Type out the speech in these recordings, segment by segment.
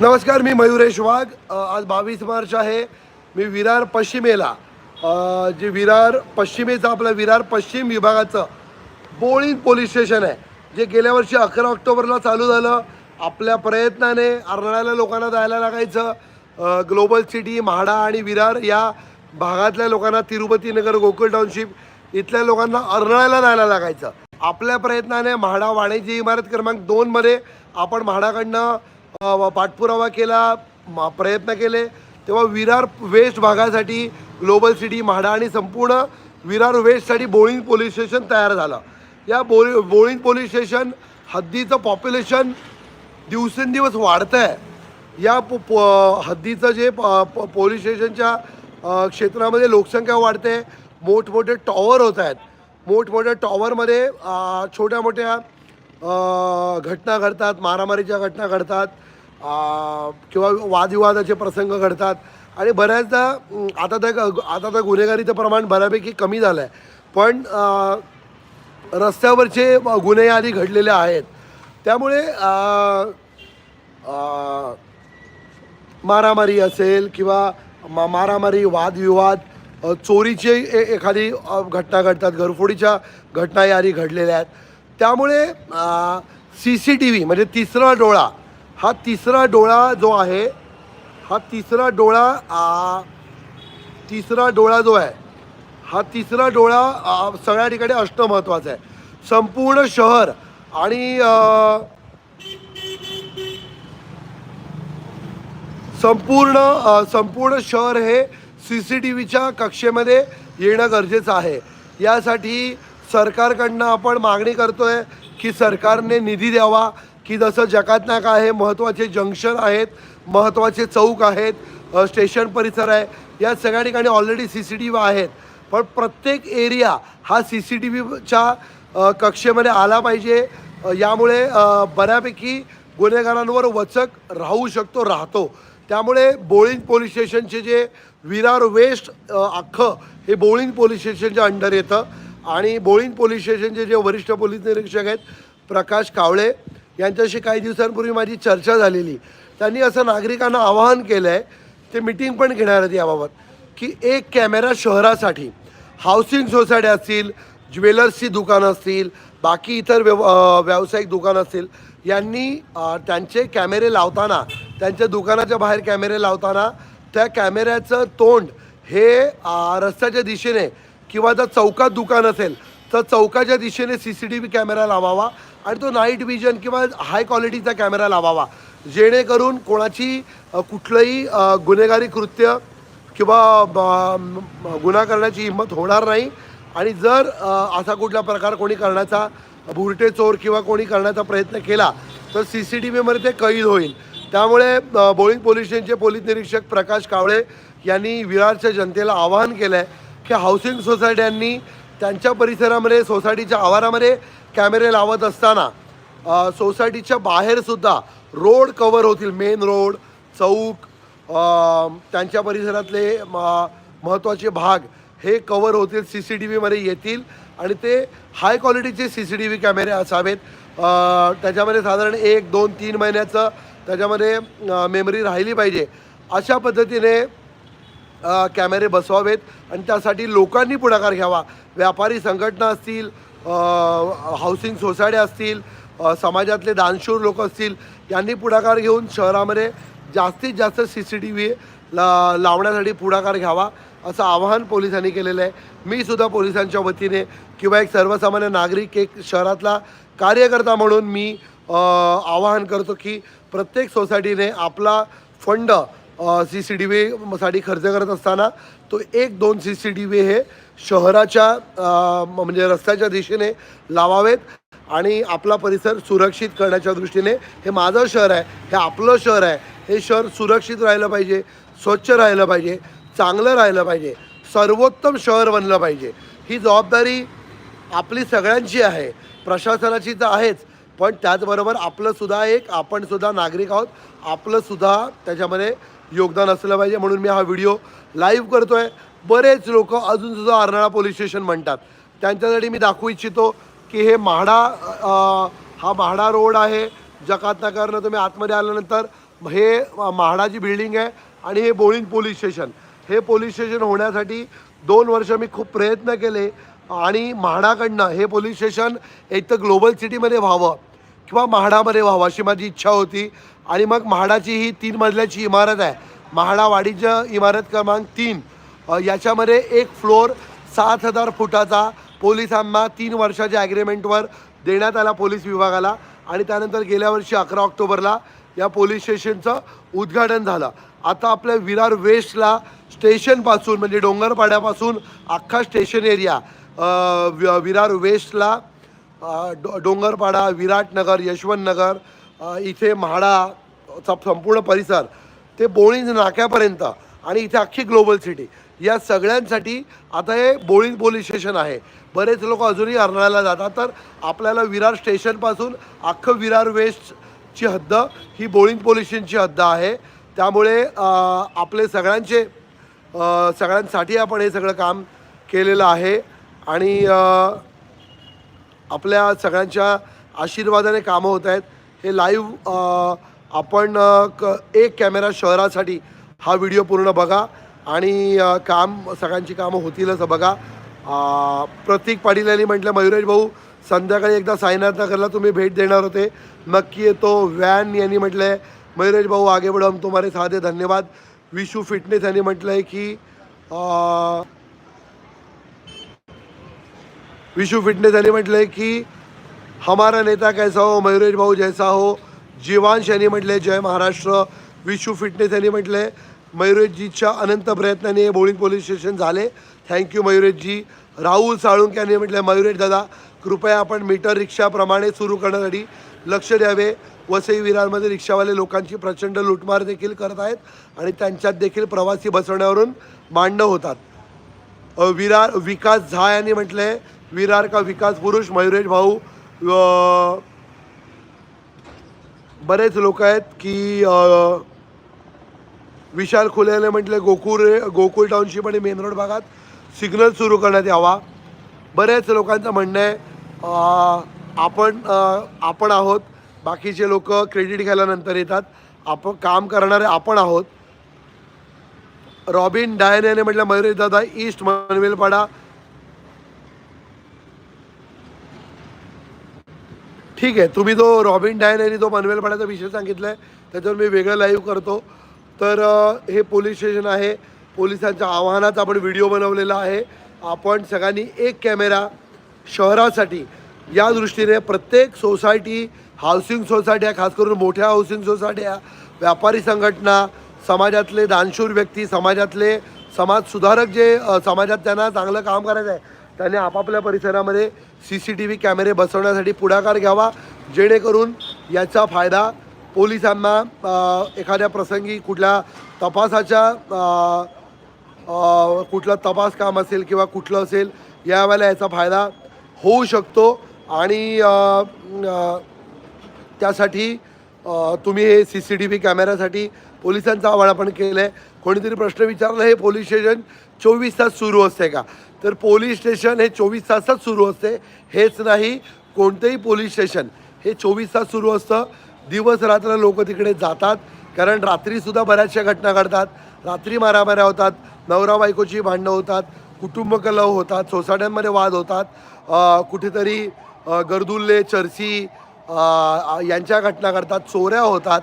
नमस्कार मी मयुरेश वाघ. आज बावीस मार्च आहे. मी विरार पश्चिमेला. जे विरार पश्चिमेचं आपलं विरार पश्चिम विभागाचं बोळीन पोलीस स्टेशन आहे जे गेल्या वर्षी अकरा ऑक्टोबरला चालू झालं. आपल्या प्रयत्नाने अर्नाळ्याला लोकांना जायला लागायचं. ग्लोबल सिटी म्हाडा आणि विरार या भागातल्या लोकांना तिरुपती नगर गोकुळ टाउनशिप इथल्या लोकांना अर्नाळ्याला जायला लागायचं. आपल्या प्रयत्नाने म्हाडा वाणिज्य इमारत क्रमांक दोनमध्ये आपण म्हाडाकडनं पाठपुरावा केला प्रयत्न केले. तेव्हा विरार वेस्ट भागासाठी ग्लोबल सिटी म्हाडा आणि संपूर्ण विरार वेस्टसाठी बोळींग पोलीस स्टेशन तयार झालं. या बोळी बोळींग पोलीस स्टेशन हद्दीचं पॉप्युलेशन दिवसेंदिवस वाढतं आहे या पो पो- हद्दीचं जे प- प- पोलीस स्टेशनच्या क्षेत्रामध्ये लोकसंख्या वाढते. मोठमोठे टॉवर होत आहेत. मोठमोठ्या टॉवरमध्ये छोट्या मोठ्या घटना घडतात मारामारीच्या घटना घडतात. किंवा वादविवादाचे प्रसंग घडतात. आणि बऱ्याचदा आता त्या आता तर गुन्हेगारीचं प्रमाण बऱ्यापैकी कमी झालं आहे पण रस्त्यावरचे गुन्हे आधी घडलेले आहेत. त्यामुळे मारामारी असेल किंवा मा मारामारी वादविवाद चोरीची ए एखादी घटना घडतात घरफोडीच्या घटना यादी घडलेल्या आहेत. त्यामुळे सी सी टी व्ही म्हणजे तिसरा डोळा हा तिसरा डोळा जो आहे हा तिसरा डोळा आ, तिसरा डोळा जो आहे हा तिसरा डोळा सगळ्या ठिकाणी असणं महत्त्वाचं आहे. संपूर्ण शहर आणि संपूर्ण संपूर्ण शहर हे सी सी टी व्हीच्या कक्षेमध्ये येणं गरजेचं आहे. यासाठी सरकारकडनं आपण मागणी करतोय की सरकारने निधी द्यावा. की जसं जकात नाका आहे महत्त्वाचे जंक्शन आहेत महत्त्वाचे चौक आहेत स्टेशन परिसर आहे या सगळ्या ठिकाणी already C C T V आहेत. पण प्रत्येक एरिया हा सी सी टी व्हीच्या कक्षेमध्ये आला पाहिजे. यामुळे बऱ्यापैकी गुन्हेगारांवर वचक राहू शकतो राहतो. त्यामुळे बोळिंग पोलीस स्टेशनचे जे विरार वेस्ट अख्खं हे बोळिंग पोलीस स्टेशनच्या अंडर येतं. आणि बोळिंग पोलीस स्टेशनचे जे वरिष्ठ पोलीस निरीक्षक आहेत प्रकाश कावळे यांच्याशी काही दिवसांपूर्वी माझी चर्चा झालेली. त्यांनी असं नागरिकांना आवाहन केलं आहे ते मिटिंग पण घेणार आहेत याबाबत की एक कॅमेरा शहरासाठी हाऊसिंग सोसायटी असतील ज्वेलर्सची दुकानं असतील बाकी इतर व्यव व्यावसायिक दुकानं असतील यांनी त्यांचे कॅमेरे लावताना त्यांच्या दुकानाच्या बाहेर कॅमेरे लावताना त्या कॅमेऱ्याचं तोंड हे रस्त्याच्या दिशेने किंवा जर चौकात दुकान असेल तर चौकाच्या दिशेने C C T V camera लावावा आणि तो नाईट विजन किंवा हाय क्वालिटीचा कॅमेरा लावावा. जेणेकरून कोणाची कुठलंही गुन्हेगारी कृत्य किंवा ब- गुन्हा करण्याची हिंमत होणार नाही. आणि जर असा कुठला प्रकार कोणी करण्याचा बुरटे चोर किंवा कोणी करण्याचा प्रयत्न केला तर सी सी टी व्हीमध्ये ते कैद होईल. त्यामुळे बोळी पोलीस स्टेशनचे पोलीस निरीक्षक प्रकाश कावळे यांनी विरारच्या जनतेला आवाहन केलं आहे की हाऊसिंग सोसायट्यांनी त्यांच्या परिसरामध्ये सोसायटीच्या आवारामध्ये कॅमेरे लावत असताना सोसायटीच्या बाहेरसुद्धा रोड कवर होतील. मेन रोड चौक त्यांच्या परिसरातले म- महत्त्वाचे भाग हे कवर होतील सी सी टी व्हीमध्ये येतील आणि ते हाय क्वालिटीचे सी सी टी व्ही कॅमेरे असावेत. त्याच्यामध्ये साधारण एक दोन तीन महिन्याचं त्याच्यामध्ये मेमरी राहिली पाहिजे. अशा पद्धतीने कॅमेरे बसवावेत आणि त्यासाठी लोकांनी पुढाकार घ्यावा. व्यापारी संघटना असतील हाऊसिंग सोसायट्या असतील समाजातले दानशूर लोक असतील यांनी पुढाकार घेऊन शहरामध्ये जास्तीत जास्त सी सी टी व्ही ला लावण्यासाठी पुढाकार घ्यावा असं आवाहन पोलिसांनी केलेलं आहे. मी सुद्धा पोलिसांच्या वतीने किंवा एक सर्वसामान्य नागरिक एक शहरातला कार्यकर्ता म्हणून मी आवाहन करतो की प्रत्येक सोसायटीने आपला फंड सी सी टी व्हीसाठी खर्च करत असताना तो एक दोन सी सी टी व्ही हे शहराच्या म्हणजे रस्त्याच्या दिशेने लावावेत आणि आपला परिसर सुरक्षित करण्याच्या दृष्टीने हे माझं शहर आहे हे आपलं शहर आहे. हे शहर सुरक्षित राहिलं पाहिजे स्वच्छ राहिलं पाहिजे चांगलं राहिलं पाहिजे सर्वोत्तम शहर बनलं पाहिजे. ही जबाबदारी आपली सगळ्यांची आहे प्रशासनाची तर आहेच पण त्याचबरोबर आपलं सुद्धा एक आपण सुद्धा नागरिक आहोत. आपलं सुद्धा त्याच्यामध्ये योगदान असलं पाहिजे. म्हणून मी हा व्हिडिओ लाईव्ह करतो आहे बरेच लोक अजून सुद्धा अर्नाळा पोलीस स्टेशन म्हणतात. त्यांच्यासाठी मी दाखवू इच्छितो की हे म्हाडा हा म्हाडा रोड आहे. जकात तुम्ही आतमध्ये आल्यानंतर हे म्हाडाची बिल्डिंग आहे आणि हे बोळीन पोलीस स्टेशन. हे पोलीस स्टेशन होण्यासाठी दोन वर्ष मी खूप प्रयत्न केले आणि म्हाडाकडनं हे पोलीस स्टेशन एक तर ग्लोबल सिटीमध्ये व्हावं. किंवा म्हाडामध्ये व्हावं अशी माझी इच्छा होती. आणि मग म्हाडाची ही तीन मजल्याची इमारत आहे. म्हाडा इमारत क्रमांक तीन. याच्यामध्ये एक फ्लोअर सात हजार फुटाचा पोलिसांना तीन वर्षाच्या ॲग्रीमेंटवर देण्यात आला पोलीस विभागाला. आणि त्यानंतर गेल्या वर्षी अकरा ऑक्टोबरला या पोलीस स्टेशनचं उद्घाटन झालं. आता आपल्या विरार वेस्टला स्टेशनपासून म्हणजे डोंगरपाड्यापासून अख्खा स्टेशन एरिया वि- विरार वेस्टला डो डोंगरपाडा विराटनगर यशवंतनगर इथे म्हाडाचा संपूर्ण परिसर ते बोळीज नाक्यापर्यंत आणि इथे अख्खी ग्लोबल सिटी. या सगळ्यांसाठी आता हे बोळीज पोलीस स्टेशन आहे. बरेच लोक अजूनही अर्नाळ्याला जातात तर आपल्याला विरार स्टेशनपासून अख्खं विरार वेस्टची हद्द ही बोळींग पोलीस स्टेशनची हद्द आहे. त्यामुळे आपले सगळ्यांचे सगळ्यांसाठी आपण हे सगळं काम केलेलं आहे. आणि आपल्या सगळ्यांच्या आशीर्वादाने कामं होत आहेत. हे लाईव्ह आपण क एक कॅमेरा शहरासाठी हा व्हिडिओ पूर्ण बघा आणि काम सगळ्यांची कामं होतीलच बघा. प्रतीक पाटील यांनी म्हटलं मयुरेश भाऊ संध्याकाळी एकदा साईनाथ नगरला तुम्ही भेट देणार होते. नक्की येतो. व्हॅन यांनी म्हटलं आहे मयुरेश भाऊ आगे बढ़ो हम तुम्हारे साधे धन्यवाद. विशू फिटनेस यांनी म्हटलं आहे की विशू फिटनेस यांनी म्हटलं की हमारा नेता कैसा हो मयुरेश भाऊ जैसा हो जीवांश यांनी म्हटले जय महाराष्ट्र विशू फिटनेस यांनी म्हटले मयुरेशजीच्या अनंत प्रयत्नाने हे पोलीस स्टेशन झाले. थँक्यू मयुरेशजी राहुल साळुंके यांनी म्हटले मयुरेश दादा कृपया आपण मीटर रिक्षाप्रमाणे सुरू करण्यासाठी लक्ष द्यावे. वसई विरारमध्ये रिक्षावाले लोकांची प्रचंड लुटमार देखील करत आहेत आणि त्यांच्यात देखील प्रवासी बसवण्यावरून मांडणं होतात. विरार विकास झा यांनी म्हटलंय विरार का विकास पुरुष मयुरेश भाऊ बरेच लोक आहेत की विशाल खुल्याने म्हटले गोकुळ गोकुळ टाउनशिप आणि मेन रोड भागात सिग्नल सुरू करण्यात यावा. बरेच लोकांचं म्हणणं आहे आपण आपण आहोत. बाकीचे लोक क्रेडिट घ्यायला येतात. आपण काम करणारे आपण आहोत. रॉबिन डायन याने म्हटलं मयुरेश दादा ईस्ट मनवेलपाडा ठीक आहे तुम्ही जो रॉबिन डायन आणि जो मनवेलपाड्याचा विषय सांगितला आहे त्याच्यावर मी वेगळं लाईव्ह करतो. तर हे पोलीस स्टेशन आहे. पोलिसांच्या आव्हानाचा आपण व्हिडिओ बनवलेला आहे. आपण सगळ्यांनी एक कॅमेरा शहरासाठी या दृष्टीने प्रत्येक सोसायटी हाऊसिंग सोसायट्या खास करून मोठ्या हाऊसिंग सोसायट्या व्यापारी संघटना समाजातले दानशूर व्यक्ती समाजातले समाजसुधारक जे समाजात त्यांना चांगलं काम करायचं आहे त्यांनी आपापल्या परिसरामध्ये सी सी टी व्ही कॅमेरे बसवण्यासाठी पुढाकार घ्यावा जेणेकरून याचा फायदा पोलिसांना एखाद्या प्रसंगी कुठल्या तपासाच्या कुठलं तपास काम असेल किंवा कुठलं असेल यावेळेला याचा फायदा होऊ शकतो. आणि त्यासाठी तुम्ही हे सी सी टी व्ही कॅमेऱ्यासाठी पोलिसांचं आवाहन आपण केलं आहे कोणीतरी प्रश्न विचारला हे पोलीस स्टेशन चोवीस तास सुरू असते का? तर पोलीस स्टेशन हे चोवीस तासच सुरू असते. हेच नाही कोणतंही पोलीस स्टेशन हे चोवीस तास सुरू असतं. दिवस रात्र लोक तिकडे जातात कारण रात्रीसुद्धा बऱ्याचशा घटना घडतात. रात्री मारामाऱ्या होतात नवरा बायकोची भांडणं होतात कुटुंब कलह होतात सोसायट्यांमध्ये वाद होतात. कुठेतरी गर्दुल्ले चर्ची यांच्या घटना घडतात चोऱ्या होतात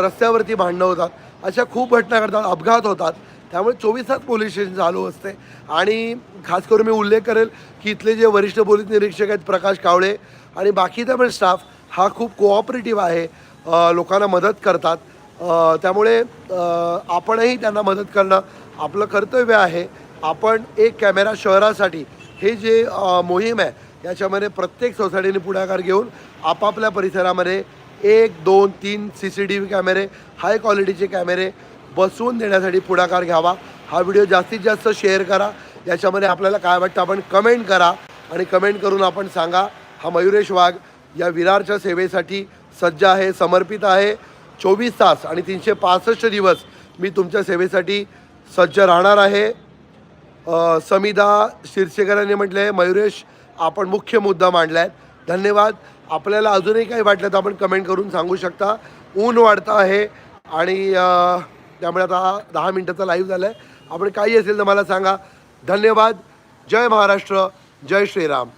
रस्त्यावरती भांडणं होतात. अशा खूप घटना घडतात अपघात होतात. त्यामुळे चोवीस तास पोलीस स्टेशन चालू असते. आणि खास करून मी उल्लेख करेल की इथले जे वरिष्ठ पोलीस निरीक्षक आहेत प्रकाश कावळे आणि बाकीचा पण स्टाफ हा खूप कोऑपरेटिव्ह आहे लोकांना मदत करतात. त्यामुळे आपणही त्यांना मदत करणं आपलं कर्तव्य आहे. आपण एक कॅमेरा शहरासाठी हे जे मोहीम आहे याच्यामध्ये प्रत्येक सोसायटीने पुढाकार घेऊन आपापल्या परिसरामध्ये एक दोन तीन सी सी टी व्ही कॅमेरे हाय क्वालिटीचे कॅमेरे बसवून देण्यासाठी पुढाकार घ्यावा. हा व्हिडिओ जास्तीत जास्त शेअर करा. याच्यामध्ये आपल्याला काय वाटतं आपण कमेंट करा. आणि कमेंट करून आपण सांगा हा मयुरेश वाघ या विरारच्या सेवेसाठी सज्ज आहे समर्पित आहे. चोवीस तास आणि तीनशे पासष्ट दिवस मी तुमच्या सेवेसाठी सज्ज राहणार आहे. समिधा शिरसेकरांनी म्हटलं आहे मयुरेश आपण मुख्य मुद्दा मांडला आहे धन्यवाद. आपल्याला अजूनही काही वाटलं तर आपण कमेंट करून सांगू शकता. ऊन वाढतं आहे आणि त्यामुळे आता दहा मिनटाचा लाईव्ह झाला आहे आपण काही असेल तर मला सांगा. धन्यवाद. जय महाराष्ट्र. जय श्रीराम.